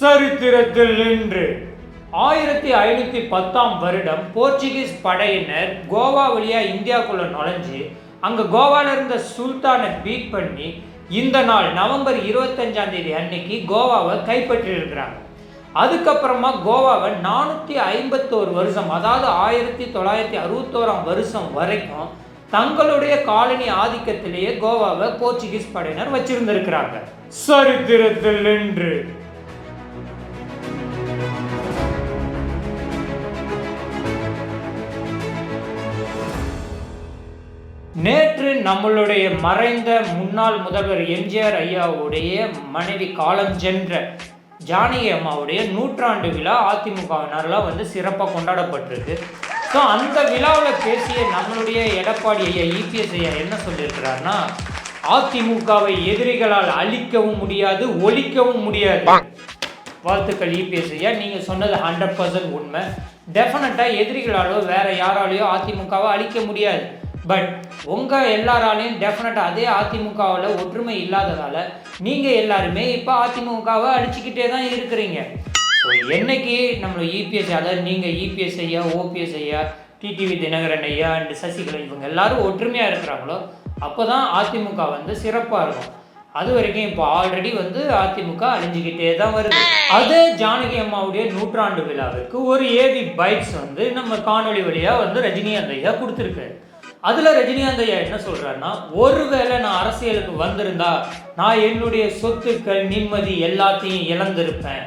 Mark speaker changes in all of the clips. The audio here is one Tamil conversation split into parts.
Speaker 1: சரித்திரத்தில் நின்று ஆயிரத்தி ஐநூற்றி பத்தாம் வருடம் போர்ச்சுகீஸ் படையினர் கோவா வழியா இந்தியாக்குள்ள நுழைஞ்சு அங்கே கோவால இருந்த சுல்தானை பீட் பண்ணி இந்த நாள் நவம்பர் இருபத்தஞ்சாம் தேதி அன்னைக்கு கோவாவை கைப்பற்றியிருக்கிறாங்க. அதுக்கப்புறமா கோவாவை நானூற்றி ஐம்பத்தோரு வருஷம் அதாவது ஆயிரத்தி தொள்ளாயிரத்தி அறுபத்தோராம் வருஷம் வரைக்கும் தங்களுடைய காலனி ஆதிக்கத்திலேயே கோவாவை போர்ச்சுகீஸ் படையினர் வச்சிருந்திருக்கிறாங்க. சரித்திரத்தில் நின்று நம்மளுடைய மறைந்த முன்னாள் முதல்வர் எம்ஜிஆர் ஐயாவுடைய மனைவி காலம் சென்ற ஜானகி அம்மாவுடைய நூற்றாண்டு விழா அதிமுகவினரெலாம் வந்து சிறப்பாக கொண்டாடப்பட்டிருக்கு. ஸோ அந்த விழாவில் பேசிய நம்மளுடைய எடப்பாடி ஐயா இபிஎஸ் ஐயா என்ன சொல்லியிருக்கிறாருன்னா அதிமுகவை எதிரிகளால் அழிக்கவும் முடியாது ஒழிக்கவும் முடியாது. வாழ்த்துக்கள் இபிஎஸ் ஐயா நீங்கள் சொன்னது ஹண்ட்ரட் பர்சன்ட் உண்மை. டெஃபினட்டாக எதிரிகளாலோ வேறு யாராலையோ அதிமுகவை அழிக்க முடியாது. பட் உங்கள் எல்லாராலையும் டெஃபினட்டாக அதே அதிமுகவில் ஒற்றுமை இல்லாததால் நீங்கள் எல்லாருமே இப்போ அதிமுகவை அடிச்சுக்கிட்டே தான் இருக்கிறீங்க. ஸோ என்னைக்கு நம்ம இபிஎஸ் அதாவது நீங்கள் இபிஎஸ் ஐயா ஓபிஎஸ் ஐயா டிடிவி தினகரன் ஐயா அண்ட் சசிகலா இவங்க எல்லாரும் ஒற்றுமையாக இருக்கிறாங்களோ அப்போ தான் அதிமுக வந்து சிறப்பாக இருக்கும். அது வரைக்கும் இப்போ ஆல்ரெடி வந்து அதிமுக அழிஞ்சுக்கிட்டே தான் வருது. அது ஜானகி அம்மாவுடைய நூற்றாண்டு விழாவிற்கு ஒரு ஏவி பைக்ஸ் வந்து நம்ம காணொளி வழியாக வந்து ரஜினிகாந்த் ஐயா கொடுத்துருக்காரு அதில் ரஜினிகாந்த் ஐயா என்ன சொல்கிறாருன்னா ஒருவேளை நான் அரசியலுக்கு வந்திருந்தா நான் என்னுடைய சொத்துக்கள் நிம்மதி எல்லாத்தையும் இழந்திருப்பேன்.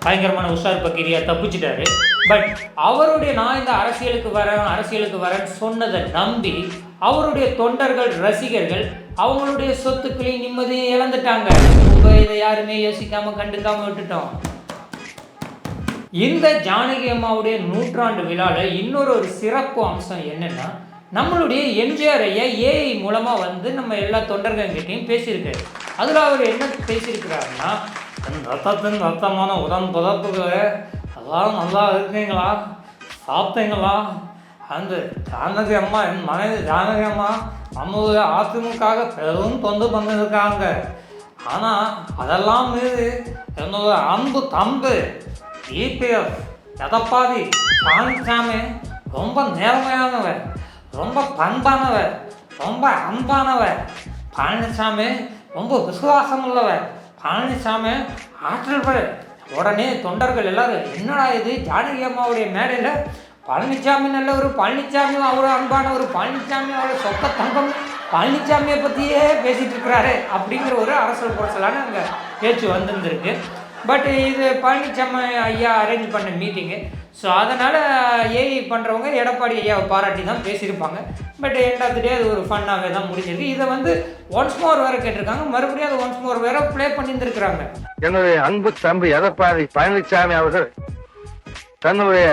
Speaker 1: பயங்கரமான உஷார் பக்கீரியா தப்பிச்சிட்டாரு. பட் அவருடைய நான் இந்த அரசியலுக்கு வரேன் அரசியலுக்கு வரேன்னு சொன்னதை நம்பி அவருடைய தொண்டர்கள் ரசிகர்கள் அவங்களுடைய சொத்துக்களையும் நிம்மதியும் இழந்துட்டாங்க. இப்போ இதை யாருமே யோசிக்காம கண்டுக்காம விட்டுட்டோம். இந்த ஜானகி அம்மாவுடைய நூற்றாண்டு விழாவில் இன்னொரு ஒரு சிறப்பு அம்சம் என்னென்னா நம்மளுடைய எம்ஜிஆர் ஐயா ஏஐ மூலமாக வந்து நம்ம எல்லா தொண்டர்கள்கிட்டையும் பேசியிருக்காரு. அதில் அவர் என்ன பேசியிருக்கிறாருன்னா "என் ரத்தத்தின் ரத்தமான உடன் பிறப்புகளே எல்லாரும் நல்லா இருக்கீங்களா? சாப்பிட்டீங்களா? அந்த ஜானகி அம்மா என் மனைவி ஜானகி அம்மா நம்மளுடைய அதிமுக பெரும் தொண்டு பண்ணியிருக்காங்க. ஆனால் அதெல்லாம் மீது என்னோட அன்பு தம்பு இபிஎஃப் எதப்பாதி பழனிசாமி ரொம்ப நேர்மையானவர் ரொம்ப பண்பானவர் ரொம்ப அன்பானவர் பழனிசாமி ரொம்ப விசுவாசம் உள்ளவர் பழனிசாமி ஆற்றல்வர் உடனே தொண்டர்கள் எல்லாரும் என்னடா இது ஜானகி அம்மாவுடைய மேடையில் பழனிசாமி நல்லவர் பழனிசாமி அவர் அன்பானவர் பழனிசாமி அவர் சொக்க தங்கம் பழனிசாமியை பற்றியே பேசிகிட்டு இருக்கிறாரு அப்படிங்கிற ஒரு அரசல் புரசலான அங்கே பேச்சு வந்திருந்திருக்கு பட் இது பழனிசாமி ஐயா அரேஞ்ச் பண்ண மீட்டிங்கு ஸோ அதனால் ஏஐ பண்ணுறவங்க எடப்பாடி ஐயாவை பாராட்டி தான் பேசியிருப்பாங்க பட் எண்ட் ஆஃப் டே அது ஒரு ஃபன்னாகவே தான் முடிஞ்சிருக்கு. இதை வந்து ஒன்ஸ் மோர் வேறு கேட்டிருக்காங்க. மறுபடியும் அதை ஒன்ஸ் மோர் வேற ப்ளே பண்ணியிருந்துருக்குறாங்க.
Speaker 2: என்னுடைய அன்பு தம்பி எடப்பாடி பழனிசாமி அவர்கள் தன்னுடைய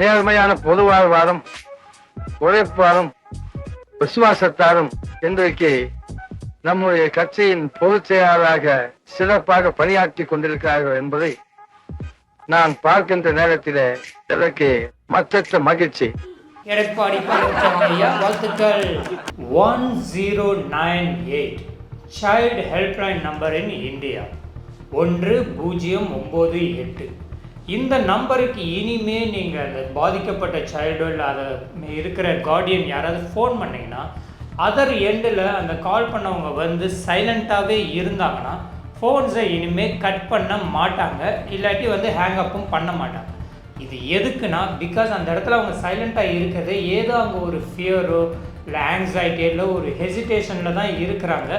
Speaker 2: நேர்மையான பொதுவாழ்வாரும் உழைப்பாரும் விசுவாசத்தாரும் இன்றைக்கு நம்முடைய கட்சியின் பொதுச் செயலாளராக சிறப்பாக பணியாற்றி கொண்டிருக்கிறார்கள் என்பதை நான் பார்க்கின்ற நேரத்தில் எனக்கு மற்ற மகிழ்ச்சி.
Speaker 1: எடப்பாடி பழனிசாமி ஐயா வாழ்த்துக்கள். One zero nine eight child helpline number in India ஒன்று பூஜ்ஜியம் ஒம்பது எட்டு. இந்த நம்பருக்கு இனிமே நீங்கள் அந்த பாதிக்கப்பட்ட சைல்டோ இல்லை அதை இருக்கிற கார்டியன் யாராவது ஃபோன் பண்ணீங்கன்னா அதர் எண்டில் அந்த கால் பண்ணவங்க வந்து சைலண்ட்டாகவே இருந்தாங்கன்னா ஃபோன்ஸை இனிமேல் கட் பண்ண மாட்டாங்க. இல்லாட்டி வந்து ஹேங் அப்பும் பண்ண மாட்டாங்க. இது எதுக்குன்னா பிகாஸ் அந்த இடத்துல அவங்க சைலண்ட்டாக இருக்கிறது ஏதோ அங்கே ஒரு ஃபியரோ இல்லை ஆங்ஸைட்டியோ இல்லை ஒரு ஹெசிடேஷனில் தான் இருக்கிறாங்க.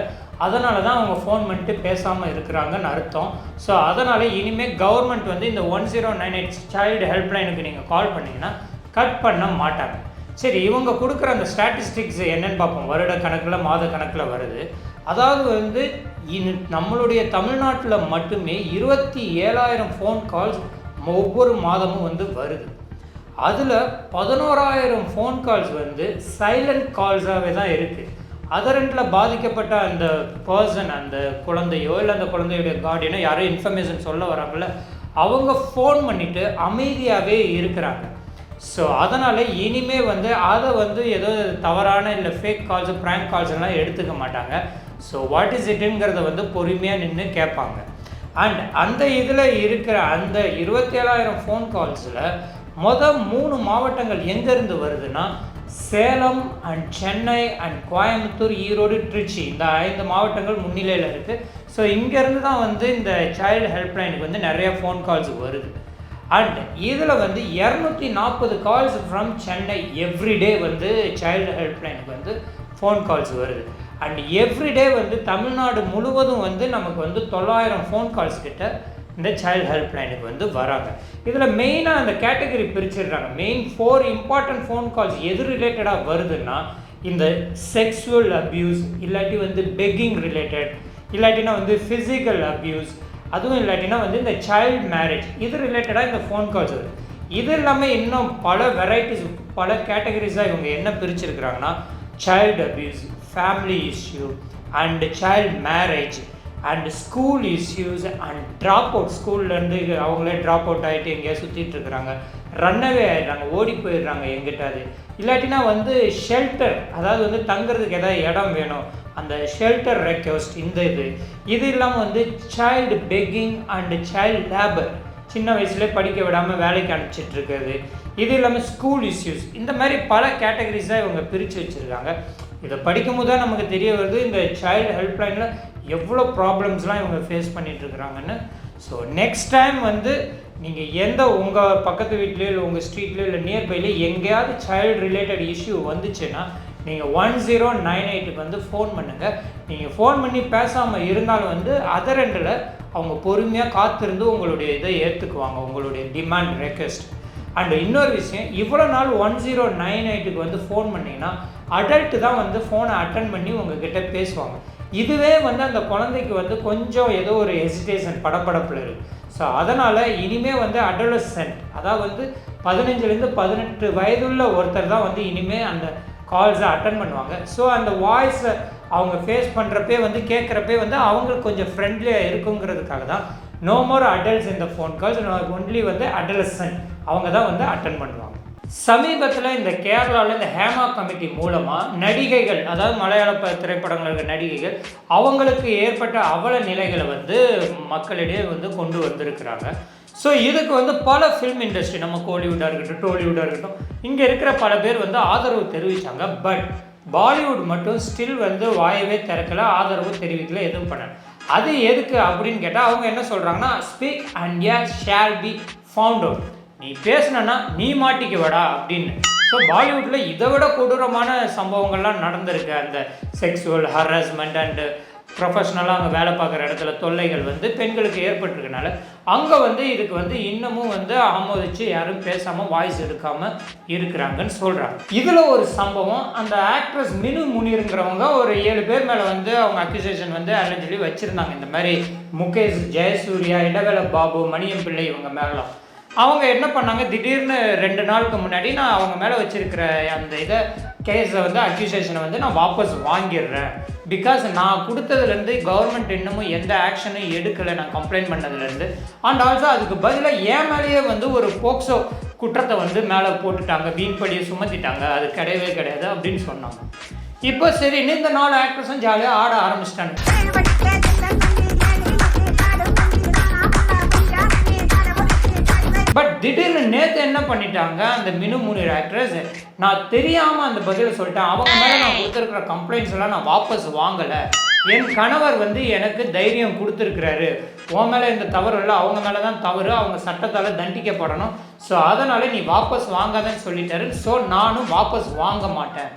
Speaker 1: அதனால தான் அவங்க ஃபோன் பண்ணிட்டு பேசாமல் இருக்கிறாங்கன்னு அர்த்தம். ஸோ அதனால் இனிமேல் கவர்மெண்ட் வந்து இந்த one zero nine eight child ஹெல்ப்லைனுக்கு நீங்கள் கால் பண்ணிங்கன்னா கட் பண்ண மாட்டாங்க. சரி இவங்க கொடுக்குற அந்த ஸ்டாட்டிஸ்டிக்ஸ் என்னென்னு பார்ப்போம். வருட கணக்கில் மாத கணக்கில் வருது. அதாவது வந்து இன் நம்மளுடைய தமிழ்நாட்டில் மட்டுமே இருபத்தி ஏழாயிரம் ஃபோன் கால்ஸ் ஒவ்வொரு மாதமும் வந்து வருது. அதில் பதினோராயிரம் ஃபோன் கால்ஸ் வந்து சைலண்ட் கால்ஸாகவே தான் இருக்குது அதரண்டில் பாதிக்கப்பட்ட அந்த பர்சன் அந்த குழந்தையோ இல்லை அந்த குழந்தையுடைய கார்டியனோ யாரோ இன்ஃபர்மேஷன் சொல்ல வராங்கல்ல அவங்க ஃபோன் பண்ணிவிட்டு அமைதியாகவே இருக்கிறாங்க. ஸோ அதனால் இனிமே வந்து அதை வந்து ஏதோ தவறான இல்லை ஃபேக் கால்ஸ் ப்ராங்க் கால்ஸ் எல்லாம் எடுத்துக்க மாட்டாங்க. ஸோ வாட் இஸ் இட்டுங்கிறத வந்து பொறுமையாக நின்று கேட்பாங்க. அண்ட் அந்த இதில் இருக்கிற அந்த இருபத்தேழாயிரம் ஃபோன் கால்ஸில் மொதல் மூணு மாவட்டங்கள் எங்கேருந்து வருதுன்னா சேலம் அண்ட் சென்னை அண்ட் கோயம்புத்தூர் ஈரோடு திருச்சி இந்த ஐந்து மாவட்டங்கள் முன்னிலையில் இருக்குது ஸோ இங்கேருந்து தான் வந்து இந்த சைல்டு ஹெல்ப்லைனுக்கு வந்து நிறைய ஃபோன் கால்ஸ் வருது. அண்ட் இதில் வந்து இரநூத்தி நாற்பது கால்ஸ் ஃப்ரம் சென்னை எவ்ரிடே வந்து சைல்டு ஹெல்ப்லைனுக்கு வந்து ஃபோன் கால்ஸ் வருது. அண்ட் எவ்ரிடே வந்து தமிழ்நாடு முழுவதும் வந்து நமக்கு வந்து தொள்ளாயிரம் ஃபோன் கால்ஸ் கிட்ட இந்த சைல்டு ஹெல்ப்லைனுக்கு வந்து வராங்க. இதில் மெயினாக அந்த category பிரிச்சிடுறாங்க. Main four important phone calls எது ரிலேட்டடாக வருதுன்னா இந்த செக்ஸுவல் அப்யூஸ் இல்லாட்டி வந்து பெக்கிங் ரிலேட்டட் இல்லாட்டினா வந்து ஃபிசிக்கல் அப்யூஸ் அதுவும் இல்லாட்டினா வந்து இந்த சைல்டு மேரேஜ் இது ரிலேட்டடாக இந்த ஃபோன் கால்ஸ் வருது இது இல்லாமல் இன்னும் பல வெரைட்டிஸ் பல கேட்டகரிஸாக இவங்க என்ன பிரிச்சிருக்கிறாங்கன்னா child abuse family issue and child marriage and school issues and drop out ஸ்கூல்லேருந்து அவங்களே ட்ராப் அவுட் ஆகிட்டு எங்கேயா சுற்றிட்டு இருக்கிறாங்க. ரன்னவே ஆயிடுறாங்க ஓடி போயிடுறாங்க எங்கிட்டாது இல்லாட்டினா வந்து ஷெல்டர் அதாவது வந்து தங்குறதுக்கு ஏதாவது இடம் வேணும். அந்த ஷெல்டர் ரெக்வஸ்ட் இந்த இது இது இல்லாமல் வந்து child begging and child labour சின்ன வயசுலேயே படிக்க விடாமல் வேலைக்கு அனுப்பிச்சிட்ருக்கிறது இது இல்லாமல் ஸ்கூல் இஷ்யூஸ் இந்த மாதிரி பல கேட்டகரிஸாக இவங்க பிரித்து வச்சுருக்காங்க. இதை படிக்கும்போது தான் நமக்கு தெரிய வருது இந்த சைல்டு ஹெல்ப்லைனில் எவ்வளோ ப்ராப்ளம்ஸ்லாம் இவங்க ஃபேஸ் பண்ணிகிட்ருக்குறாங்கன்னு ஸோ நெக்ஸ்ட் டைம் வந்து நீங்கள் எந்த உங்கள் பக்கத்து வீட்லேயோ இல்லை உங்கள் ஸ்ட்ரீட்லேயோ இல்லை நியர்பைல எங்கேயாவது சைல்டு ரிலேட்டட் இஷ்யூ வந்துச்சுன்னா நீங்கள் ஒன் ஜீரோ நைன் எயிட்டுக்கு வந்து ஃபோன் பண்ணுங்கள் நீங்கள் ஃபோன் பண்ணி பேசாமல் இருந்தாலும் வந்து அதர் எண்டில் அவங்க பொறுமையாக காத்திருந்து உங்களுடைய இதை ஏற்றுக்குவாங்க உங்களுடைய டிமாண்ட் ரெக்வெஸ்ட் அண்ட் இன்னொரு விஷயம் இவ்வளோ நாள் ஒன் ஜீரோ நைன் எயிட்டுக்கு வந்து ஃபோன் பண்ணிங்கன்னா அடல்ட்டு தான் வந்து ஃபோனை அட்டன் பண்ணி உங்ககிட்ட பேசுவாங்க. இதுவே வந்து அந்த குழந்தைக்கு வந்து கொஞ்சம் ஏதோ ஒரு ஹெசிடேஷன் படப்படப்பில் இருக்குது ஸோ அதனால் இனிமே வந்து அடலசென்ட் அதாவது வந்து பதினஞ்சுலேருந்து பதினெட்டு வயதுள்ள ஒருத்தர் தான் வந்து இனிமேல் அந்த கால்ஸை அட்டன் பண்ணுவாங்க. ஸோ அந்த வாய்ஸை அவங்க ஃபேஸ் பண்ணுறப்பே வந்து கேட்குறப்பே வந்து அவங்களுக்கு கொஞ்சம் ஃப்ரெண்ட்லியாக இருக்குங்கிறதுக்காக தான். நோ மோர் அடல்ட்ஸ் இந்த ஃபோன் கால்ஸ் ஒன்லி வந்து அடலசன் அவங்க தான் வந்து அட்டன் பண்ணுவாங்க. சமீபத்தில் இந்த கேரளாவில் இந்த ஹேமா கமிட்டி மூலமாக நடிகைகள் அதாவது மலையாள திரைப்படங்கள் இருக்கிற நடிகைகள் அவங்களுக்கு ஏற்பட்ட அவல நிலைகளை வந்து மக்களிடையே வந்து கொண்டு வந்திருக்கிறாங்க. ஸோ இதுக்கு வந்து பல ஃபிலிம் இண்டஸ்ட்ரி நம்ம கோலிவுட்டாக இருக்கட்டும் டோலிவுட்டாக இருக்கட்டும் இங்கே இருக்கிற பல பேர் வந்து ஆதரவு தெரிவித்தாங்க பட் பாலிவுட் மட்டும் ஸ்டில் வந்து வாயவே திறக்கல ஆதரவு தெரிவிக்கல எதுவும் பண்ணல. அது எதுக்கு அப்படின்னு கேட்டால் அவங்க என்ன சொல்கிறாங்கன்னா speak and yeah share be found out நீ பேசினா நீ மாட்டிக்குவடா அப்படின்னு. ஸோ பாலிவுட்டில் இதை விட கொடூரமான சம்பவங்கள்லாம் நடந்திருக்கு. அந்த செக்ஸுவல் ஹராஸ்மெண்ட் அண்டு ப்ரொஃபஷ்னலாக அங்கே வேலை பார்க்குற இடத்துல தொல்லைகள் வந்து பெண்களுக்கு ஏற்பட்டிருக்கனால அங்கே வந்து இதுக்கு வந்து இன்னமும் வந்து ஆமோதிச்சு யாரும் பேசாமல் வாய்ஸ் எடுக்காமல் இருக்கிறாங்கன்னு சொல்கிறாங்க இதில் ஒரு சம்பவம் அந்த ஆக்ட்ரஸ் மினு முனிருங்கிறவங்க ஒரு ஏழு பேர் மேலே வந்து அவங்க அக்யூசேஷன் வந்து அலஞ்சலி வச்சுருந்தாங்க. இந்த மாதிரி முகேஷ் ஜெயசூர்யா இடவேல பாபு மணியம் பிள்ளை இவங்க மேலாம் அவங்க என்ன பண்ணாங்க? திடீர்னு ரெண்டு நாளுக்கு முன்னாடி நான் அவங்க மேலே வச்சுருக்கிற அந்த இதை கேஸை வந்து அக்யூசேஷனை வந்து நான் வாபஸ் வாங்கிடுறேன். பிகாஸ் நான் கொடுத்ததுலேருந்து கவர்மெண்ட் இன்னமும் எந்த ஆக்ஷனும் எடுக்கலை நான் கம்ப்ளைண்ட் பண்ணதுலேருந்து. அண்ட் ஆல்சோ அதுக்கு பதிலாக என் மேலேயே வந்து ஒரு போக்சோ குற்றத்தை வந்து மேலே போட்டுட்டாங்க வீண்படியை சுமத்திட்டாங்க. அது கிடையவே கிடையாது அப்படின்னு சொன்னாங்க. இப்போ சரி இந்த நாலு ஆக்ட்ரஸும் ஜாலியாக ஆட ஆரம்பிச்சிட்டாங்க. பட் திடீர்னு நேற்று என்ன பண்ணிட்டாங்க? அந்த மினு முனிர் ஆக்ட்ரஸ் நான் தெரியாமல் அந்த பதிலை சொல்லிட்டேன். அவங்க மேலே நான் கொடுத்துருக்குற கம்ப்ளைண்ட்ஸ் எல்லாம் நான் வாபஸ் வாங்கலை. என் கணவர் வந்து எனக்கு தைரியம் கொடுத்துருக்குறாரு. உன் மேலே இந்த தவறு இல்லை அவங்க மேலே தான் தவறு. அவங்க சட்டத்தால் தண்டிக்கப்படணும். ஸோ அதனால் நீ வாபஸ் வாங்காதன்னு சொல்லிட்டாரு. ஸோ நானும் வாபஸ் வாங்க மாட்டேன்.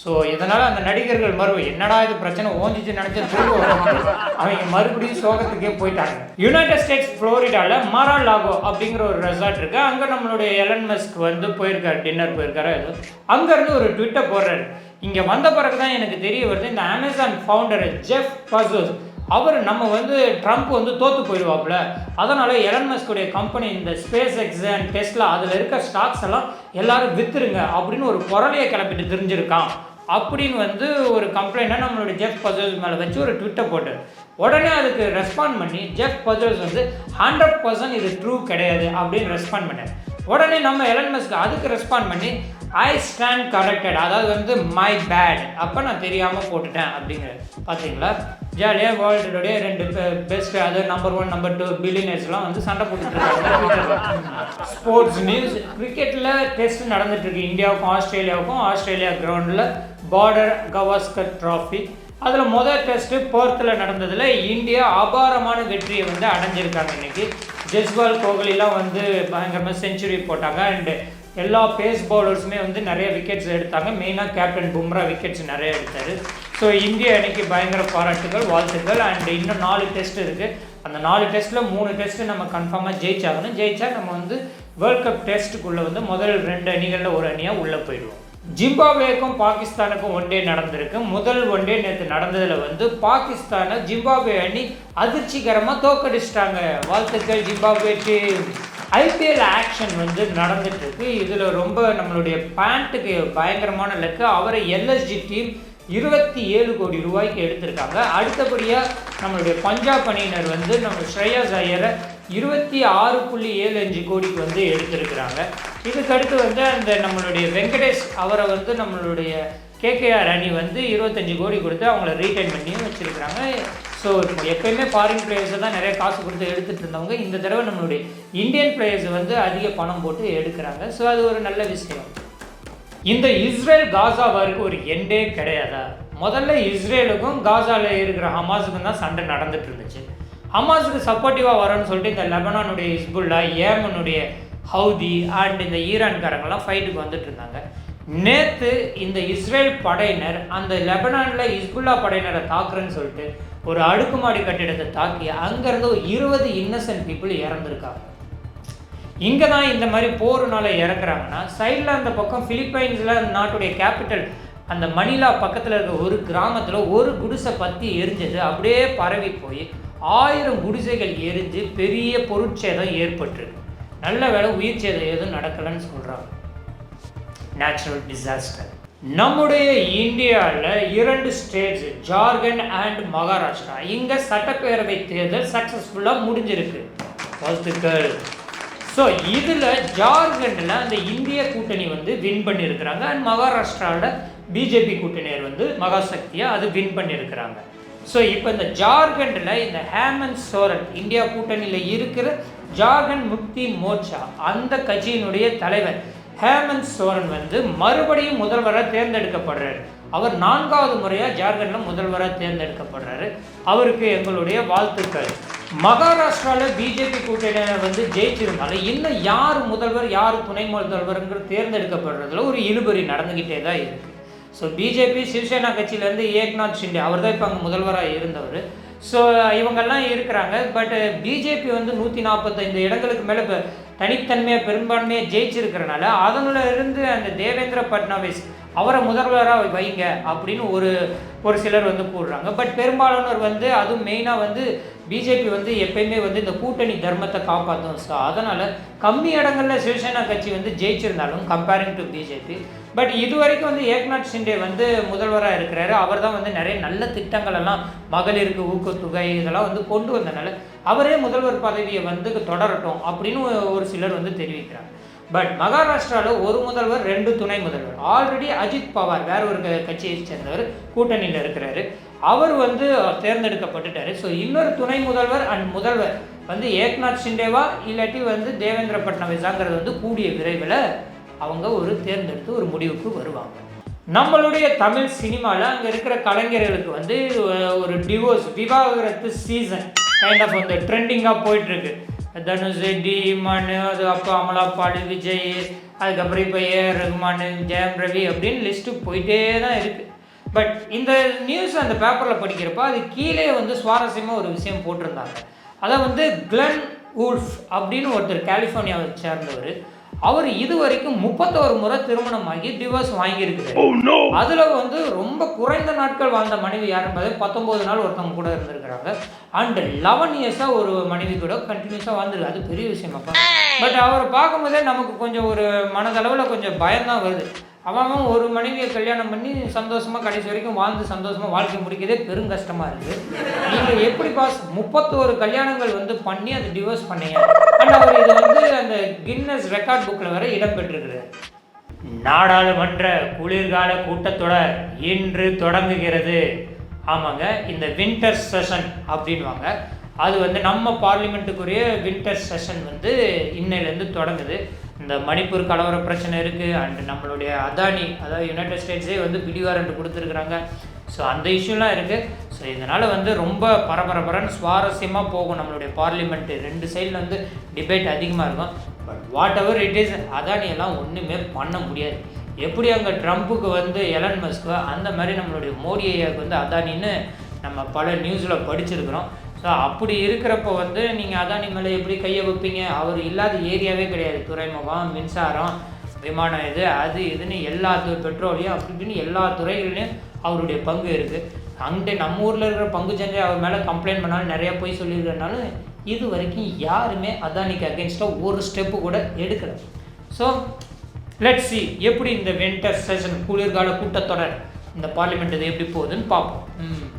Speaker 1: ஸோ இதனால் அந்த நடிகர்கள் மறுபடியும் என்னடா இது பிரச்சனை? ஓஞ்சிச்சு நினச்சா திரும்ப அவங்க மறுபடியும் சோகத்துக்கே போயிட்டாங்க. யுனைடெட் ஸ்டேட்ஸ் ஃப்ளோரிடாவில் மாரா லாகோ அப்படிங்கிற ஒரு ரெசார்ட் இருக்குது அங்கே நம்மளுடைய எலன் மஸ்க் வந்து போயிருக்காரு டின்னர் போயிருக்காரு ஏதோ. அங்கேருந்து ஒரு ட்விட்டர் போடுறாரு. இங்கே வந்த பிறகு தான் எனக்கு தெரிய வருது இந்த அமேசான் ஃபவுண்டர் ஜெஃப் பசோஸ் அவர் நம்ம வந்து ட்ரம்ப் வந்து தோற்று போயிடுவாப்புல. அதனால் எலன் மஸ்குடைய கம்பெனி இந்த ஸ்பேஸ் எக்ஸ் அண்ட் டெஸ்ட்லாம் அதில் இருக்க ஸ்டாக்ஸ் எல்லாம் எல்லோரும் விற்றுருங்க அப்படின்னு ஒரு குரலையை கிளப்பிட்டு தெரிஞ்சிருக்கான். அப்படின்னு வந்து ஒரு கம்ப்ளைண்ட்டை நம்மளுடைய ஜெஃப் பஜல்ஸ் மேலே வச்சு ஒரு ட்விட்டர் போட்டு உடனே அதுக்கு ரெஸ்பாண்ட் பண்ணி ஜெஃப் பஜல்ஸ் வந்து ஹண்ட்ரட் பர்சன்ட் இது ட்ரூ கிடையாது அப்படின்னு ரெஸ்பாண்ட் பண்ணார். உடனே நம்ம எலன் மஸ்க் அதுக்கு ரெஸ்பாண்ட் பண்ணி ஐ ஸ்டாண்ட் கரெக்டட் அதாவது வந்து மை பேட் அப்போ நான் தெரியாமல் போட்டுட்டேன் அப்படிங்கிற பார்த்தீங்களா ஜாலியாக வேர்ல்டுடைய ரெண்டு பெஸ்ட் அது நம்பர் ஒன் நம்பர் டூ பில்லியனர்ஸ்லாம் வந்து சண்டை போட்டுருக்காங்க ஸ்போர்ட்ஸ் நியூஸ் கிரிக்கெட்டில் டெஸ்ட் நடந்துட்டு இருக்கு. இந்தியாவுக்கும் ஆஸ்திரேலியாவுக்கும் ஆஸ்திரேலியா கிரவுண்டில் பார்டர் கவாஸ்கர் ட்ராஃபி அதில் முதல் டெஸ்ட்டு போர்த்தில் நடந்ததில் இந்தியா அபாரமான வெற்றியை வந்து அடைஞ்சிருக்காங்க இன்றைக்கி ஜெஸ்வால் கோகலிலாம் வந்து பயங்கரமாக செஞ்சுரி போட்டாங்க. அண்டு எல்லா பேஸ் பவுலர்ஸுமே வந்து நிறைய விக்கெட்ஸ் எடுத்தாங்க. மெயினாக கேப்டன் பும்ரா விக்கெட்ஸ் நிறைய எடுத்தார். ஸோ இந்தியா அன்னைக்கு பயங்கர பாராட்டுகள் வாழ்த்துக்கள். அண்ட் இன்னும் நாலு டெஸ்ட் இருக்குது அந்த நாலு டெஸ்ட்டில் மூணு டெஸ்ட்டு நம்ம கன்ஃபார்மாக ஜெயிச்சாகணும். ஜெயிச்சா நம்ம வந்து வேர்ல்ட் கப் டெஸ்ட்டுக்குள்ளே வந்து முதல் ரெண்டு அணிகளில் ஒரு அணியாக உள்ளே போயிடுவோம். ஜிம்பாப்வேக்கும் பாகிஸ்தானுக்கும் ஒன் டே நடந்திருக்கு. முதல் ஒன் டே நேற்று நடந்ததில் வந்து பாகிஸ்தானை ஜிம்பாப்வே அணி அதிர்ச்சிகரமாக தோக்கடிச்சிட்டாங்க. வாழ்த்துக்கள் ஜிம்பாப்வே டீம் ஐபிஎல் ஆக்ஷன் வந்து நடந்துட்டு இருக்கு இதில் ரொம்ப நம்மளுடைய பேண்ட்டுக்கு பயங்கரமான லக்கு அவரை எல்எஸ்ஜி டீம் இருபத்தி ஏழு கோடி ரூபாய்க்கு எடுத்திருக்காங்க. அடுத்தபடியாக நம்மளுடைய பஞ்சாப் அணியினர் வந்து நம்ம ஸ்ரேயா ஐயரை இருபத்தி ஆறு புள்ளி ஏழு அஞ்சு கோடிக்கு வந்து எடுத்திருக்கிறாங்க. இதுக்கடுத்து வந்து அந்த நம்மளுடைய வெங்கடேஷ் அவரை வந்து நம்மளுடைய கேகேஆர் அணி வந்து இருபத்தஞ்சு கோடி கொடுத்து அவங்கள ரீட்டைன் பண்ணியும் வச்சுருக்கிறாங்க. ஸோ எப்பயுமே ஃபாரின் பிளேயர்ஸை தான் நிறைய காசு கொடுத்து எடுத்துகிட்டு இருந்தவங்க. இந்த தடவை நம்மளுடைய இந்தியன் பிளேயர்ஸ் வந்து அதிக பணம் போட்டு எடுக்கிறாங்க. ஸோ அது ஒரு நல்ல விஷயம். இந்த இஸ்ரேல் காசா வாருக்கு ஒரு எண்டே கிடையாதா? முதல்ல இஸ்ரேலுக்கும் காசாவில் இருக்கிற ஹமாஸுக்கும் தான் சண்டை நடந்துட்டு இருந்துச்சு. ஹமாஸுக்கு சப்போர்ட்டிவாக வரும்னு சொல்லிட்டு இந்த லெபனானுடைய இஸ்புல்லா ஏமனுடைய ஹவுதி அண்ட் இந்த ஈரான்காரங்கெல்லாம் ஃபைட்டுக்கு வந்துட்டு இருந்தாங்க. நேற்று இந்த இஸ்ரேல் படையினர் அந்த லெபனானில் இஸ்புல்லா படையினரை தாக்குறேன்னு சொல்லிட்டு ஒரு அடுக்குமாடி கட்டிடத்தை தாக்கி அங்கேருந்து ஒரு இருபது இன்னசென்ட் பீப்புள் இறந்துருக்காங்க. இங்கே தான் இந்த மாதிரி போர்னால இறக்குறாங்கன்னா சைடில் அந்த பக்கம் ஃபிலிப்பைன்ஸில் அந்த நாட்டுடைய கேபிட்டல் அந்த மணிலா பக்கத்தில் இருக்க ஒரு கிராமத்தில் ஒரு குடிசை பற்றி எரிஞ்சது அப்படியே பரவி போய் ஆயிரம் குடிசைகள் எரிஞ்சு பெரிய பொருட்சேதம் ஏற்பட்டிருக்கு. நல்ல வேலை உயிர் சேதம் எதுவும் நடக்கலைன்னு சொல்கிறாங்க நேச்சுரல் டிசாஸ்டர் நம்முடைய இந்தியாவில் இரண்டு ஸ்டேட்ஸ் ஜார்க்கண்ட் அண்ட் மகாராஷ்டிரா இங்கே சட்டப்பேரவை தேர்தல் சக்ஸஸ்ஃபுல்லாக முடிஞ்சிருக்கு. வாழ்த்துக்கள். ஸோ இதில் ஜார்க்கண்டில் அந்த இந்திய கூட்டணி வந்து வின் பண்ணியிருக்கிறாங்க. அண்ட் மகாராஷ்டிராவில் பிஜேபி கூட்டணியர் வந்து மகாசக்தியாக அது வின் பண்ணியிருக்கிறாங்க. ஸோ இப்போ இந்த ஜார்க்கண்டில் இந்த ஹேமந்த் சோரன் இந்தியா கூட்டணியில் இருக்கிற ஜார்க்கண்ட் முக்தி மோர்ச்சா அந்த கட்சியினுடைய தலைவர் ஹேமந்த் சோரன் வந்து மறுபடியும் முதல்வராக தேர்ந்தெடுக்கப்படுறாரு. அவர் நான்காவது முறையாக ஜார்க்கண்டில் முதல்வராக தேர்ந்தெடுக்கப்படுறாரு. அவருக்கு எங்களுடைய வாழ்த்துக்கள். மகாராஷ்டிராவில் பிஜேபி கூட்டணியினர் வந்து ஜெயிச்சிருந்தாலும் இன்னும் யார் முதல்வர் யார் துணை முதல்வருங்கிற தேர்ந்தெடுக்கப்படுறதுல ஒரு இழுபறி நடந்துக்கிட்டே தான் இருக்குது ஸோ பிஜேபி சிவசேனா கட்சியிலேருந்து ஏக்நாத் ஷிண்டே அவர் தான் இப்போ அங்கே முதல்வராக இருந்தவர். ஸோ இவங்கெல்லாம் இருக்கிறாங்க பட் பிஜேபி வந்து நூற்றி நாற்பத்தைந்து இடங்களுக்கு மேலே இப்போ தனித்தன்மையாக பெரும்பான்மையாக ஜெயிச்சிருக்கிறனால அதனுள்ள இருந்து அந்த தேவேந்திர பட்னாவிஸ் அவரை முதல்வராக வைங்க அப்படின்னு ஒரு ஒரு சிலர் வந்து போடுறாங்க பட் பெரும்பாலானோர் வந்து அதுவும் மெயினாக வந்து பிஜேபி வந்து எப்பயுமே வந்து இந்த கூட்டணி தர்மத்தை காப்பாற்றும் ஸோ அதனால் கம்மி இடங்களில் சிவசேனா கட்சி வந்து ஜெயிச்சிருந்தாலும் கம்பேரிங் டு பிஜேபி பட் இது வரைக்கும் வந்து ஏக்நாத் ஷிண்டே வந்து முதல்வராக இருக்கிறாரு. அவர் தான் வந்து நிறைய நல்ல திட்டங்கள் எல்லாம் மகளிருக்கு ஊக்கத்தொகை இதெல்லாம் வந்து கொண்டு வந்தனால அவரே முதல்வர் பதவியை வந்து தொடரட்டும் அப்படின்னு ஒரு சிலர் வந்து தெரிவிக்கிறாங்க. பட் மகாராஷ்டிராவில் ஒரு முதல்வர் ரெண்டு துணை முதல்வர். ஆல்ரெடி அஜித் பவார் வேற ஒரு கட்சியை சேர்ந்தவர் கூட்டணியில் இருக்கிறாரு. அவர் வந்து தேர்ந்தெடுக்கப்பட்டுட்டாரு. ஸோ இன்னொரு துணை முதல்வர் அண்ட் முதல்வர் வந்து ஏக்நாத் ஷிண்டேவா இல்லாட்டி வந்து தேவேந்திர பட்னவிஸாங்கிறது வந்து கூடிய விரைவில் அவங்க ஒரு தேர்ந்தெடுத்து ஒரு முடிவுக்கு வருவாங்க. நம்மளுடைய தமிழ் சினிமாவில் அங்கே இருக்கிற கலைஞர்களுக்கு வந்து ஒரு டிவோர்ஸ் விவாகரத்து சீசன் கைண்ட் ஆஃப் வந்து ட்ரெண்டிங்காக போயிட்டுருக்கு. தனுஷ் டி மனு அது அப்போ அமலாபாடு விஜய் அதுக்கப்புறம் இப்போ ஏ ரகுமான் ஜெயம் ரவி அப்படின்னு லிஸ்ட்டு போயிட்டே தான் இருக்குது பட் இந்த நியூஸ் அந்த பேப்பரில் படிக்கிறப்ப அது கீழே வந்து சுவாரஸ்யமாக ஒரு விஷயம் போட்டிருந்தாங்க. அதை வந்து கிளன் ஊல்ஃப் அப்படின்னு ஒருத்தர் கலிஃபோர்னியாவை சேர்ந்தவர். அவர் இது வரைக்கும் முப்பத்தோரு முறை திருமணமாகி டிவோர்ஸ் வாங்கியிருக்கிறாரு அதுல வந்து ரொம்ப குறைந்த நாட்கள் வாழ்ந்த மனைவி யாருன்னு பார்த்தா பத்தொன்பது நாள் ஒருத்தவங்க கூட இருந்திருக்கிறாங்க. அண்ட் லெவன் இயர்ஸா ஒரு மனைவி கூட கண்டினியூஸா வாழ்ந்துருக்கு. அது பெரிய விஷயமாப்பா. பட் அவரை பார்க்கும்போதே நமக்கு கொஞ்சம் ஒரு மனதளவுல கொஞ்சம் பயம்தான் வருது. அவன் ஒரு மனைவியை கல்யாணம் பண்ணி சந்தோஷமாக கடைசி வரைக்கும் வாழ்ந்து சந்தோஷமாக வாழ்க்கை முடிக்கிறதே பெரும் கஷ்டமாக இருக்குது நீங்கள் எப்படி பாஸ் முப்பத்தோரு கல்யாணங்கள் வந்து பண்ணி அதை டிவோர்ஸ் பண்ணீங்க? அண்ட் அவர் இது வந்து அந்த கின்னஸ் ரெக்கார்ட் புக்கில் வர இடம் நாடாளுமன்ற குளிர்கால கூட்டத்தொடர் இன்று தொடங்குகிறது. ஆமாங்க இந்த வின்டர் செஷன் அப்படின்வாங்க அது வந்து நம்ம பார்லிமெண்ட்டுக்குரிய வின்டர் செஷன் வந்து இன்னையிலேருந்து தொடங்குது. இந்த மணிப்பூர் கலவர பிரச்சனை இருக்குது அண்ட் நம்மளுடைய அதானி அதாவது யுனைடெட் ஸ்டேட்ஸே வந்து பிடிவாரண்ட் கொடுத்துருக்குறாங்க. ஸோ அந்த இஷ்யூலாம் இருக்குது ஸோ இதனால் வந்து ரொம்ப பரபரபரன்னு சுவாரஸ்யமாக போகும் நம்மளுடைய பார்லிமெண்ட்டு ரெண்டு சைடில் வந்து டிபேட் அதிகமாக இருக்கும். But whatever it is Adani எல்லாம் ஒன்றுமே பண்ண முடியாது. எப்படி அங்கே ட்ரம்ப்புக்கு வந்து எலன் மஸ்கோ அந்த மாதிரி நம்மளுடைய மோடி ஐயாவுக்கு வந்து அதானின்னு நம்ம பல நியூஸில் படிச்சிருக்கிறோம். ஸோ அப்படி இருக்கிறப்ப வந்து நீங்கள் அதானி மேலே எப்படி கையை வைப்பீங்க? அவர் இல்லாத ஏரியாவே கிடையாது. துறைமுகம் மின்சாரம் விமானம் இது அது இதுன்னு எல்லா பெட்ரோலியம் அப்படி இப்படின்னு எல்லா துறைகள்லையும் அவருடைய பங்கு இருக்குது அங்கே நம்ம ஊரில் இருக்கிற பங்கு சந்தை அவர் மேலே கம்ப்ளைண்ட் பண்ணாலும் நிறையா போய் சொல்லியிருக்கிறனால இது வரைக்கும் யாருமே அதானிக்கு அகேன்ஸ்டாக ஒரு ஸ்டெப்பு கூட எடுக்கலை. ஸோ லெட் சி எப்படி இந்த வின்டர் செஷன் குளிர்கால கூட்டத்தொடர் இந்த பார்லிமெண்ட் இது எப்படி போகுதுன்னு பார்ப்போம். ம்.